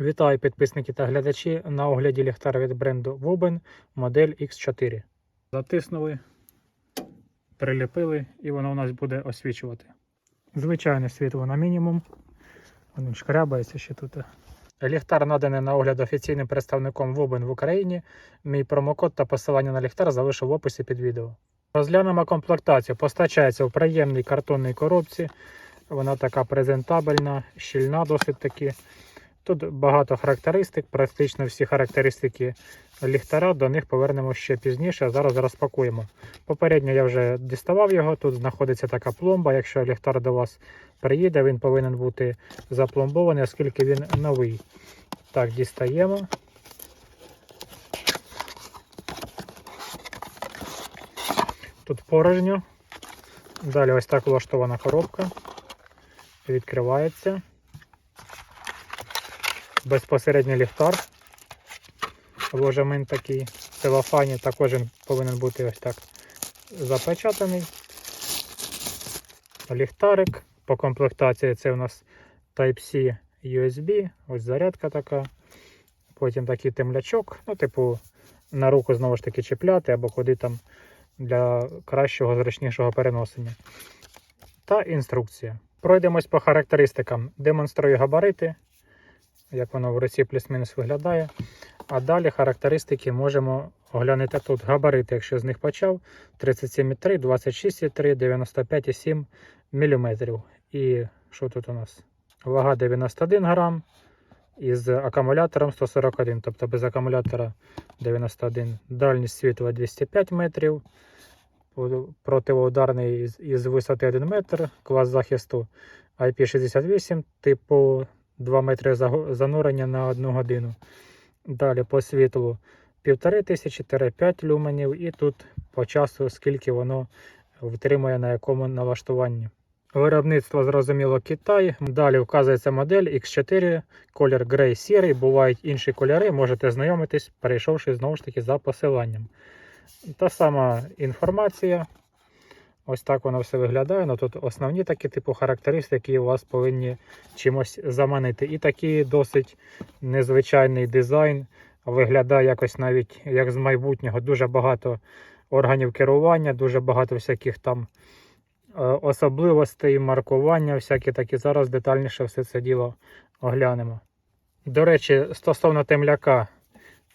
Вітаю підписники та глядачі на огляді ліхтара від бренду Woben модель X4. Затиснули, приліпили і воно у нас буде освічувати. Звичайне світло на мінімум. Воно шкрябається ще тут. Ліхтар наданий на огляд офіційним представником Woben в Україні. Мій промокод та посилання на ліхтар залишу в описі під відео. Розглянемо комплектацію. Постачається в приємній картонній коробці. Вона така презентабельна, щільна досить таки. Тут багато характеристик, практично всі характеристики ліхтаря, до них повернемо ще пізніше, а зараз розпакуємо. Попередньо я вже діставав його, тут знаходиться така пломба. Якщо ліхтар до вас приїде, він повинен бути запломбований, оскільки він новий. Так, дістаємо. Тут порожньо. Далі ось так влаштована коробка. Відкривається безпосередньо ліхтар. Ложемин такий в целофані також він повинен бути ось так запечатаний. Ліхтарик. По комплектації це у нас Type-C USB, ось зарядка така. Потім такий темлячок, ну, типу, на руку знову ж таки чіпляти або куди там для кращого, зручнішого переносення. Та інструкція. Пройдемось по характеристикам. Демонструю габарити як воно в руці плюс-мінус виглядає. А далі характеристики можемо оглянути тут. Габарити, якщо з них почав, 37,3, 26,3, 95,7 мм. І що тут у нас? Вага 91 грам із акумулятором 141, тобто без акумулятора 91. Дальність світла 205 метрів. Противоударний із, висоти 1 метр, клас захисту IP68, типу 2 метри занурення на 1 годину. Далі по світлу 1500-5 люменів, і тут по часу, скільки воно втримує на якому налаштуванні. Виробництво зрозуміло Китай. Далі вказується модель X4, колір грей сірий. Бувають інші кольори, можете знайомитись, перейшовши знову ж таки за посиланням. Та сама інформація. Ось так воно все виглядає. Ну, Тут основні такі типу характеристики, які у вас повинні чимось заманити. І такий досить незвичайний дизайн. Виглядає якось навіть як з майбутнього. Дуже багато органів керування, дуже багато всяких там е, особливостей, маркування, всякі такі. Зараз детальніше все це діло оглянемо. До речі, стосовно темляка,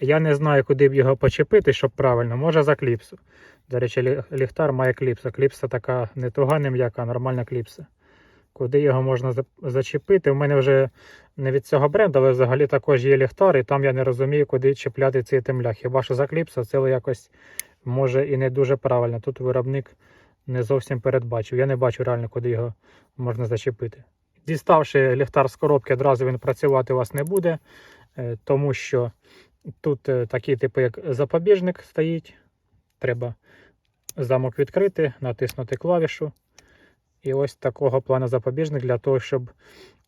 я не знаю, куди б його почепити, щоб правильно, може за кліпсу. До речі, ліхтар має кліпса. Кліпса така не туга, не м'яка, а нормальна кліпса. Куди його можна зачепити? У мене вже не від цього бренду, але взагалі також є ліхтар, і там я не розумію, куди чіпляти цей темлях. Хіба що за кліпса це якось може і не дуже правильно. Тут виробник не зовсім передбачив. Я не бачу реально, куди його можна зачепити. Діставши ліхтар з коробки, одразу він працювати у вас не буде, е, тому що тут е, такий типу, як запобіжник стоїть. Треба замок відкрити, натиснути клавішу. І ось такого плану запобіжник для того, щоб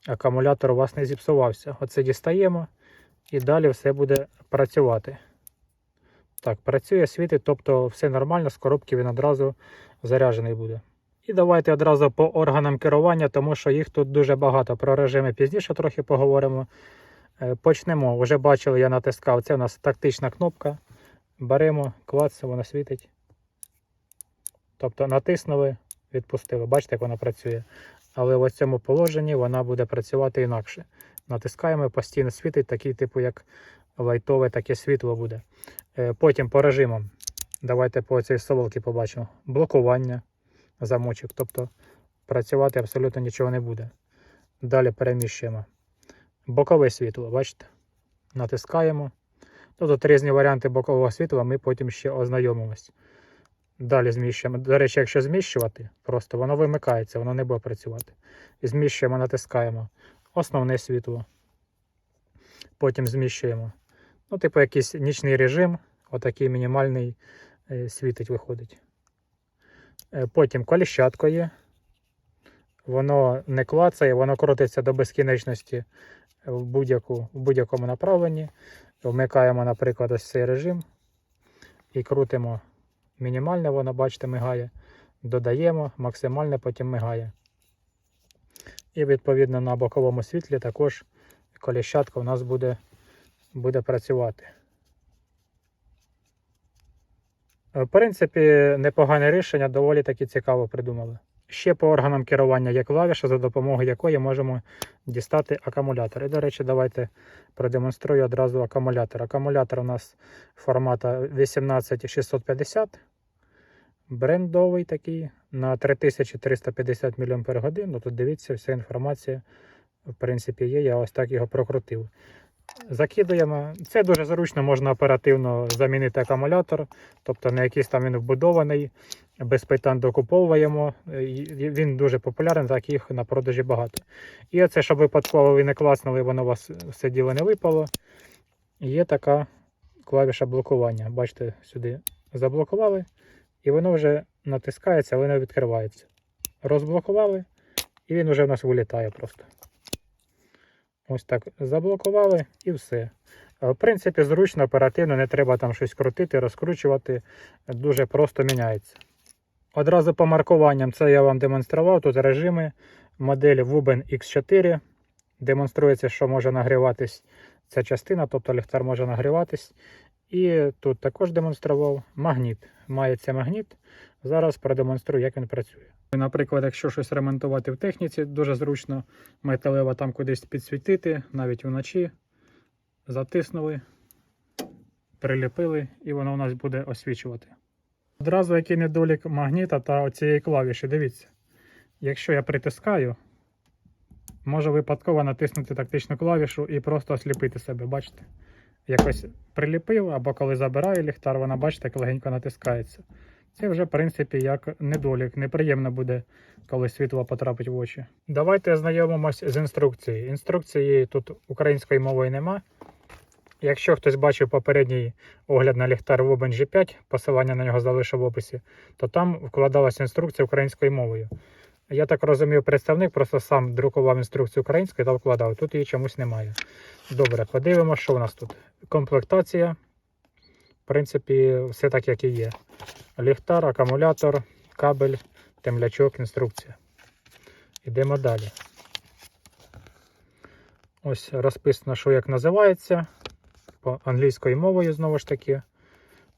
акумулятор у вас не зіпсувався. Оце дістаємо і далі все буде працювати. Так, працює, світить, тобто все нормально, з коробки він одразу заряджений буде. І давайте одразу по органам керування, тому що їх тут дуже багато. Про режими пізніше трохи поговоримо. Е, почнемо. Вже бачили, я натискав. Це у нас тактична кнопка. Беремо, клац, вона світить. Тобто натиснули, відпустили. Бачите, як вона працює. Але в цьому положенні вона буде працювати інакше. Натискаємо, постійно світить, такий, типу, як лайтове таке світло буде. Е, потім по режимам. Давайте по цій соловці побачимо. Блокування замочок. Тобто працювати абсолютно нічого не буде. Далі переміщуємо. Бокове світло, бачите? Натискаємо. Ну, тут різні варіанти бокового світла, ми потім ще ознайомимось. Далі зміщуємо. До речі, якщо зміщувати, просто воно вимикається, воно не буде працювати. Зміщуємо, натискаємо основне світло. Потім зміщуємо. Ну, типу, якийсь нічний режим, отакий мінімальний е, світить виходить. Е, потім коліщатко є. Воно не клацає, воно крутиться до безкінечності в будь-якому будь направленні. Вмикаємо, наприклад, ось цей режим і крутимо мінімальне, воно, бачите, мигає. Додаємо, максимальне потім мигає. І відповідно на боковому світлі також коліщатка у нас буде, буде працювати. В принципі, непогане рішення, доволі таки цікаво придумали. Ще по органам керування є клавіша, за допомогою якої можемо дістати акумулятор. І, до речі, давайте продемонструю одразу акумулятор. Акумулятор у нас формата 18650, брендовий такий на 3350 мАч. Ну, тут дивіться, вся інформація в принципі є. Я ось так його прокрутив. Закидуємо. Це дуже зручно, можна оперативно замінити акумулятор, тобто не якийсь там він вбудований, без питань докуповуємо. Він дуже популярний, таких на продажі багато. І оце, щоб випадково ви не класнули, воно у вас все діло не випало. Є така клавіша блокування. Бачите, сюди заблокували, і воно вже натискається, воно відкривається. Розблокували, і він вже в нас вилітає просто. Ось так заблокували і все. Е, В принципі, зручно, оперативно, не треба там щось крутити, розкручувати. Дуже просто міняється. Одразу по маркуванням це я вам демонстрував. Тут режими модель Wuben X4. Демонструється, що може нагріватись ця частина, тобто ліхтар може нагріватись. І тут також демонстрував магніт. Мається магніт. Зараз продемонструю, як він працює. Наприклад, якщо щось ремонтувати в техніці, дуже зручно металево там кудись підсвітити, навіть вночі. Затиснули, приліпили, і воно у нас буде освічувати. Одразу який недолік магніта та цієї клавіші. Дивіться, якщо я притискаю, можу випадково натиснути тактичну клавішу і просто осліпити себе. Бачите? Якось приліпив, або коли забираю ліхтар, вона, бачите, як легенько натискається. Це вже, в принципі, як недолік. Неприємно буде, коли світло потрапить в очі. Давайте ознайомимось з інструкцією. Інструкції тут української мовою нема. Якщо хтось бачив попередній огляд на ліхтар Woben G5, посилання на нього залишу в описі, то там вкладалася інструкція українською мовою. Я так розумію, представник просто сам друкував інструкцію українською та вкладав. Тут її чомусь немає. Добре, подивимося, що у нас тут. Комплектація. В принципі, все так, як і є. Ліхтар, акумулятор, кабель, темлячок, інструкція. Йдемо далі. Ось розписано, що як називається. По англійською мовою, знову ж таки.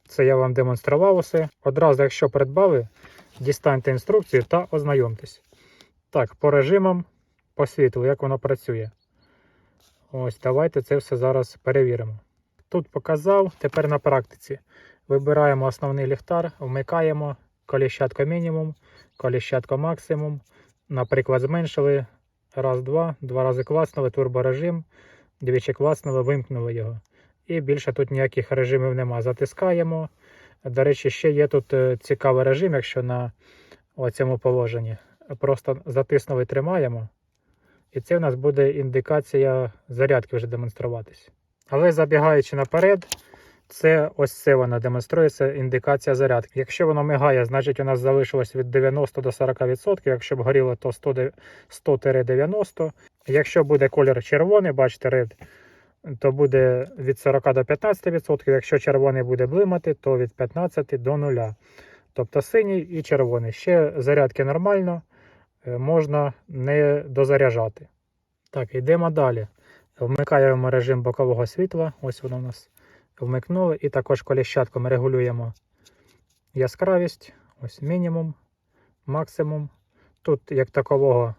Це я вам демонстрував усе. Одразу, якщо придбали, дістаньте інструкцію та ознайомтесь. Так, по режимам, по світлу, як воно працює. Ось, давайте це все зараз перевіримо. Тут показав, тепер на практиці. Вибираємо основний ліхтар, вмикаємо коліщатко мінімум, коліщатко максимум. Наприклад, зменшили. Раз, два, два рази класнули, турборежим, двічі класнули, вимкнули його. І більше тут ніяких режимів нема. Затискаємо. До речі, ще є тут е, цікавий режим, якщо на цьому положенні. Просто затиснули, тримаємо. І це в нас буде індикація зарядки вже демонструватись. Але забігаючи наперед, це ось це вона демонструється індикація зарядки. Якщо воно мигає, значить у нас залишилось від 90 до 40%. Якщо б горіло, то 100-90. Якщо буде колір червоний, бачите, ред, то буде від 40 до 15%. Якщо червоний буде блимати, то від 15 до 0. Тобто синій і червоний. Ще зарядки нормально, е, можна не дозаряджати. Так, йдемо далі. Вмикаємо режим бокового світла. Ось воно у нас вмикнули. І також коліщатком регулюємо яскравість. Ось мінімум, максимум. Тут як такового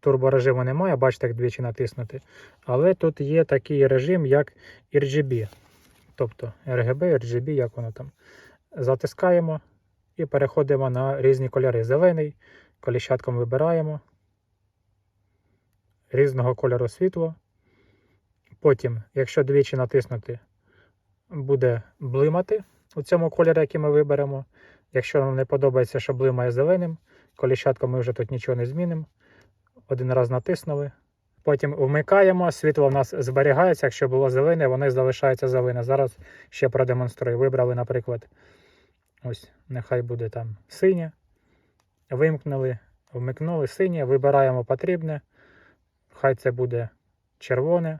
турборежиму немає, бачите, як двічі натиснути. Але тут є такий режим, як RGB. Тобто RGB, RGB, як воно там. Затискаємо і переходимо на різні кольори. Зелений, коліщатком вибираємо. Різного кольору світло. Потім, якщо двічі натиснути, буде блимати у цьому кольорі, який ми виберемо. Якщо нам не подобається, що блимає зеленим, коліщатком ми вже тут нічого не змінимо. Один раз натиснули. Потім вмикаємо, світло в нас зберігається. Якщо було зелене, воно залишається зелене. Зараз ще продемонструю. Вибрали, наприклад, ось нехай буде там синє. Вимкнули, вмикнули синє, вибираємо потрібне. Хай це буде червоне.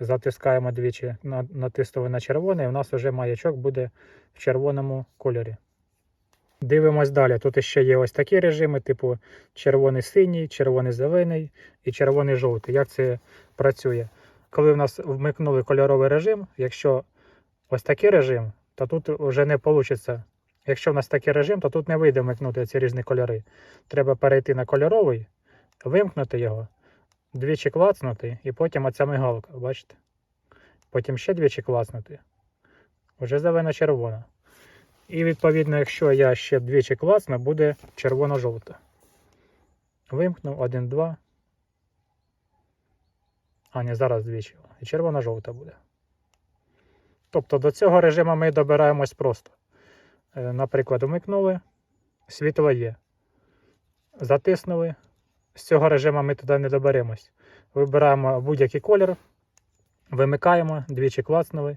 Затискаємо двічі, на- натиснули на червоне, і у нас вже маячок буде в червоному кольорі. Дивимось далі. Тут ще є ось такі режими, типу червоний-синій, червоний-зелений і червоний-жовтий. Як це працює? Коли в нас вмикнули кольоровий режим, якщо ось такий режим, то тут вже не вийде. Якщо в нас такий режим, то тут не вийде вмикнути ці різні кольори. Треба перейти на кольоровий, вимкнути його, двічі клацнути, і потім оця мигалка, бачите? Потім ще двічі клацнути. Вже зелено-червона. І відповідно, якщо я ще двічі клацну, буде червоно-жовта. Вимкнув 1, 2. А, ні, зараз двічі. І червоно-жовта буде. Тобто до цього режиму ми добираємось просто. Е, Наприклад, вмикнули, світло є. Затиснули. З цього режиму ми туди не доберемось. Вибираємо будь-який колір, вимикаємо, двічі клацнули,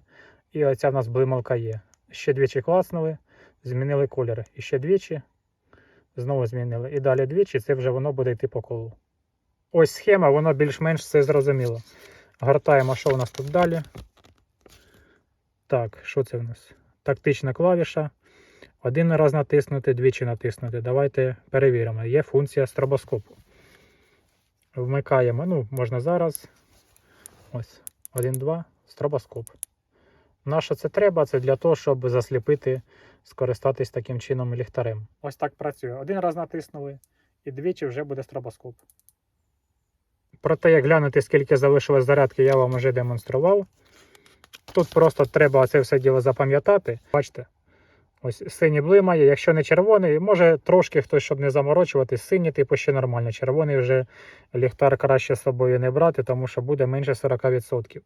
і оця в нас блималка є. Ще двічі клацнули, змінили колір. І ще двічі, знову змінили. І далі двічі, це вже воно буде йти по колу. Ось схема, воно більш-менш все зрозуміло. Гортаємо, що у нас тут далі. Так, що це в нас? Тактична клавіша. Один раз натиснути, двічі натиснути. Давайте перевіримо. Є функція стробоскопу. Вмикаємо, ну, можна зараз. Ось, 1, 2, стробоскоп. На це треба? Це для того, щоб засліпити, скористатись таким чином ліхтарем. Ось так працює. Один раз натиснули, і двічі вже буде стробоскоп. Про те, як глянути, скільки залишилось зарядки, я вам вже демонстрував. Тут просто треба це все діло запам'ятати. Бачите, ось синій блимає. Якщо не червоний, може трошки хтось, щоб не заморочуватись, синій, типу ще нормально. Червоний вже ліхтар краще з собою не брати, тому що буде менше 40%.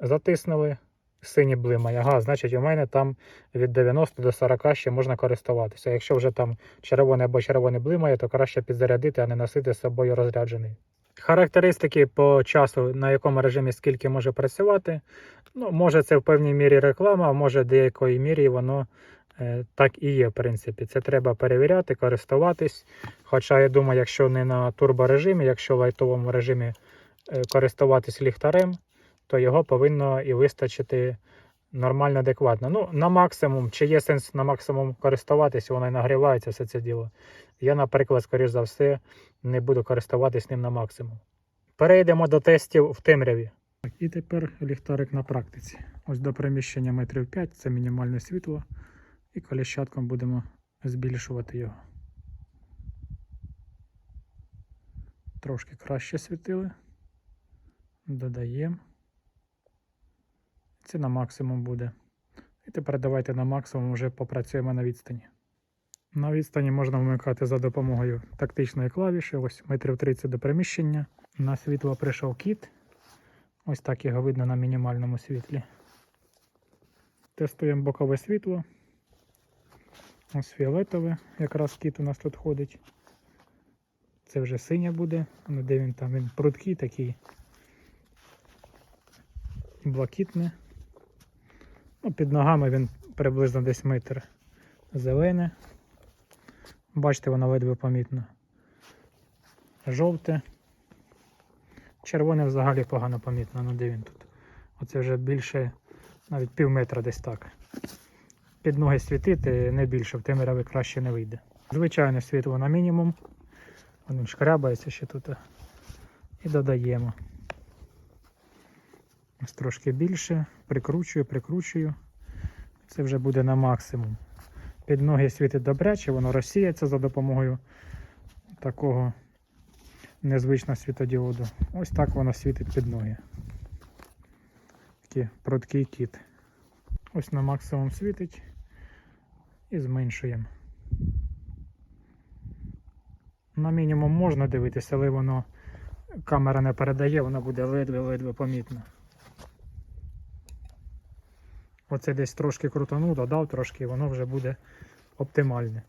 Затиснули, синій блимає. Ага, значить, у мене там від 90 до 40 ще можна користуватися. Якщо вже там червоний або червоний блимає, то краще підзарядити, а не носити з собою розряджений. Характеристики по часу, на якому режимі скільки може працювати. Ну, може, це в певній мірі реклама, а може в деякої мірі воно так і є, в принципі. Це треба перевіряти, користуватись. Хоча я думаю, якщо не на турборежимі, якщо в лайтовому режимі е, користуватись ліхтарем, то його повинно і вистачити нормально, адекватно. Ну, на максимум, чи є сенс на максимум користуватись, воно і нагрівається все це діло. Я, наприклад, скоріш за все, не буду користуватись ним на максимум. Перейдемо до тестів в темряві. І тепер ліхтарик на практиці. Ось до приміщення метрів 5 це мінімальне світло. І коліщатком будемо збільшувати його. Трошки краще світили. Додаємо. Це на максимум буде. І тепер давайте на максимум вже попрацюємо на відстані. На відстані можна вмикати за допомогою тактичної клавіші. Ось метрів 30 до приміщення. На світло прийшов кіт. Ось так його видно на мінімальному світлі. Тестуємо бокове світло. Ось фіолетове, якраз кіт у нас тут ходить. Це вже синє буде. Ну, де він там? Він прудкий такий. Блакитне. Ну, під ногами він приблизно десь метр. Зелене. Бачите, воно ледве помітно. Жовте. Червоне взагалі погано помітно, ну де він тут. Оце вже більше, навіть пів метра десь так. Під ноги світити не більше, в темряві краще не вийде. Звичайне світло на мінімум. Воно шкрябається ще тут. І додаємо. Ось трошки більше. Прикручую, прикручую. Це вже буде на максимум. Під ноги світить добряче, воно розсіється за допомогою такого незвичного світодіоду. Ось так воно світить під ноги. Такий прудкий кіт. Ось на максимум світить і зменшуємо. На мінімум можна дивитися, але воно камера не передає, воно буде ледве-ледве помітно. Оце десь трошки крутанув, додав трошки, і воно вже буде оптимальне.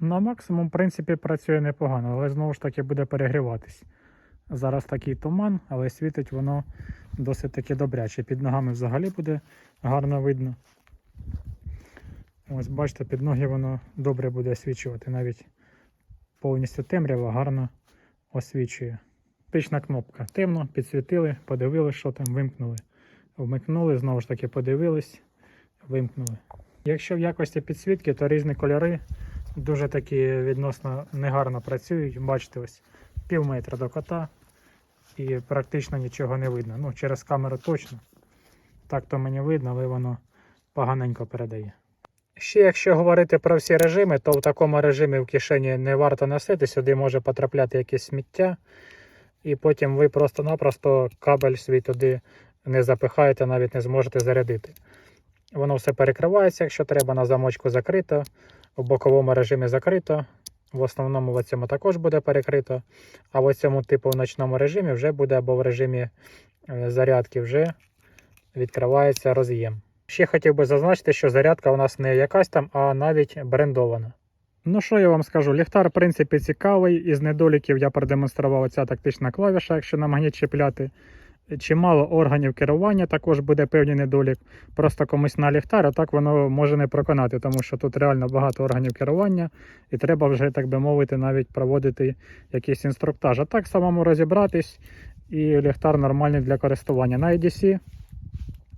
На максимум, в принципі, працює непогано, але знову ж таки буде перегріватись. Зараз такий туман, але світить воно досить таки добряче. Під ногами взагалі буде гарно видно. Ось бачите, під ноги воно добре буде освічувати. Навіть повністю темрява гарно освічує. Тична кнопка. Темно, підсвітили, подивилися, що там, вимкнули. Вмикнули, знову ж таки подивились, вимкнули. Якщо в якості підсвітки, то різні кольори дуже такі відносно негарно працюють. Бачите, ось пів метра до кота і практично нічого не видно. Ну, через камеру точно. Так то мені видно, але воно поганенько передає. Ще якщо говорити про всі режими, то в такому режимі в кишені не варто носити, сюди може потрапляти якесь сміття, і потім ви просто-напросто кабель свій туди не запихаєте, навіть не зможете зарядити. Воно все перекривається, якщо треба, на замочку закрито, в боковому режимі закрито. В основному в цьому також буде перекрито. А в цьому типу в ночному режимі вже буде або в режимі е, зарядки вже відкривається роз'єм. Ще хотів би зазначити, що зарядка у нас не якась там, а навіть брендована. Ну що я вам скажу, ліхтар, в принципі, цікавий. Із недоліків я продемонстрував ця тактична клавіша, якщо на магніт чіпляти. Чимало органів керування також буде певний недолік. Просто комусь на ліхтар, а так воно може не проконати, тому що тут реально багато органів керування, і треба вже, так би мовити, навіть проводити якийсь інструктаж. А так самому розібратись, і ліхтар нормальний для користування. На EDC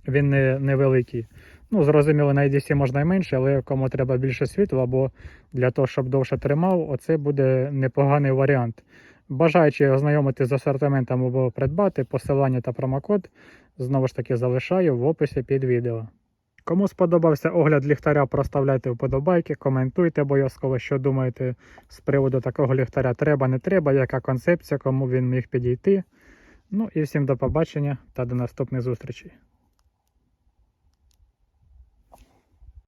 він не, невеликий. Ну, зрозуміло, на EDC можна і менше, але кому треба більше світла, або для того, щоб довше тримав, оце буде непоганий варіант. Бажаючи ознайомитися з асортиментом або придбати, посилання та промокод знову ж таки залишаю в описі під відео. Кому сподобався огляд ліхтаря, проставляйте вподобайки, коментуйте обов'язково, що думаєте з приводу такого ліхтаря треба, не треба, яка концепція, кому він міг підійти. Ну і всім до побачення та до наступних зустрічей.